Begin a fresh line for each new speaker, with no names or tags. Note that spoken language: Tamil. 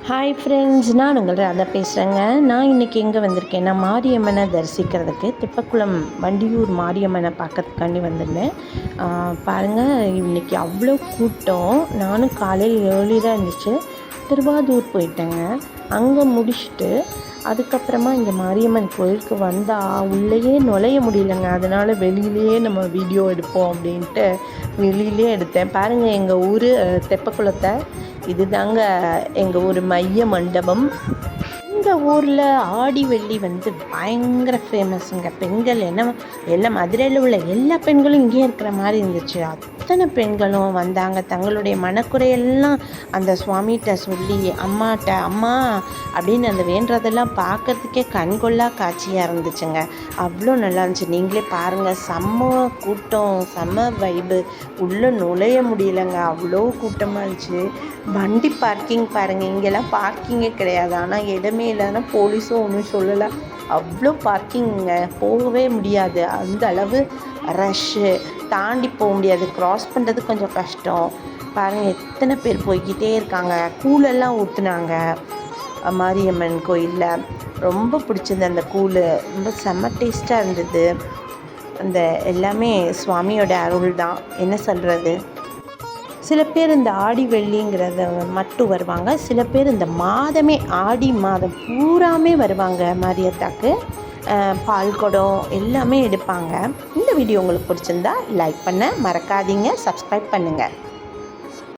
ஹாய் ஃப்ரெண்ட்ஸ் நான் உங்கள் ராதா பேசுகிறேங்க நான் இன்றைக்கி எங்கே வந்திருக்கேன்னா மாரியம்மனை தரிசிக்கிறதுக்கு திப்பக்குளம் வண்டியூர் மாரியம்மனை பார்க்கறதுக்காண்டி வந்திருந்தேன். பாருங்கள் இன்றைக்கி அவ்வளோ கூட்டம். நானும் காலையில் ஏர்லியாக இருந்துச்சு திருவாதூர் போயிட்டேங்க. அங்கே முடிச்சுட்டு அதுக்கப்புறமா இங்கே மாரியம்மன் கோயிலுக்கு வந்தால் உள்ளேயே நுழைய முடியலங்க. அதனால் வெளியிலேயே நம்ம வீடியோ எடுப்போம் அப்படின்ட்டு வெளியிலே எடுத்தேன். பாருங்கள் எங்கள் ஊர் தெப்பக்குளத்தை. இதுதாங்க எங்கள் ஊர் மைய மண்டபம். இந்த ஊரில் ஆடி வெள்ளி வந்து பயங்கர ஃபேமஸுங்க பெண்கள் என்ன எல்லாம் மதுரையில் உள்ள எல்லா பெண்களும் இங்கேயே இருக்கிற மாதிரி இருந்துச்சு. அத்தனை பெண்களும் வந்தாங்க? தங்களுடைய மனக்குறையெல்லாம் அந்த சுவாமிகிட்ட சொல்லி அம்மாட்ட அம்மா அப்படின்னு அந்த வேண்டதெல்லாம் பார்க்கறதுக்கே கண்கொள்ளா காட்சியாக இருந்துச்சுங்க. அவ்வளோ நல்லா இருந்துச்சு. நீங்களே பாருங்கள் செம்ம கூட்டம் செம்ம வைபு உள்ளே நுழைய முடியலங்க. அவ்வளோ கூட்டமாக இருந்துச்சு. வண்டி பார்க்கிங் பாருங்கள் இங்கெல்லாம் பார்க்கிங்கே கிடையாது. ஆனால் இடமே இல்லைன்னா போலீஸும் ஒன்றும் சொல்லலை. அவ்வளோ பார்க்கிங்க போகவே முடியாது. அந்த அளவு ரஷ்ஷு தாண்டி போக முடியாது. க்ராஸ் பண்ணுறது கொஞ்சம் கஷ்டம். பாருங்கள் எத்தனை பேர் போய்கிட்டே இருக்காங்க. கூழெல்லாம் ஊற்றுனாங்க மாரியம்மன் கோயிலில். ரொம்ப பிடிச்சது அந்த கூழ். ரொம்ப செம்ம டேஸ்ட்டாக இருந்தது. அந்த எல்லாமே சுவாமியோட அருள் தான். என்ன சொல்கிறது சில பேர் இந்த ஆடி வெள்ளிங்கிறத மட்டும் வருவாங்க. சில பேர் இந்த மாதமே ஆடி மாதம் பூராமே வருவாங்க மாரியத்தாக்கு பால் குடம் எல்லாமே எடுப்பாங்க. இந்த வீடியோ உங்களுக்கு பிடிச்சிருந்தா லைக் பண்ண மறக்காதீங்க சப்ஸ்கிரைப் பண்ணுங்கள்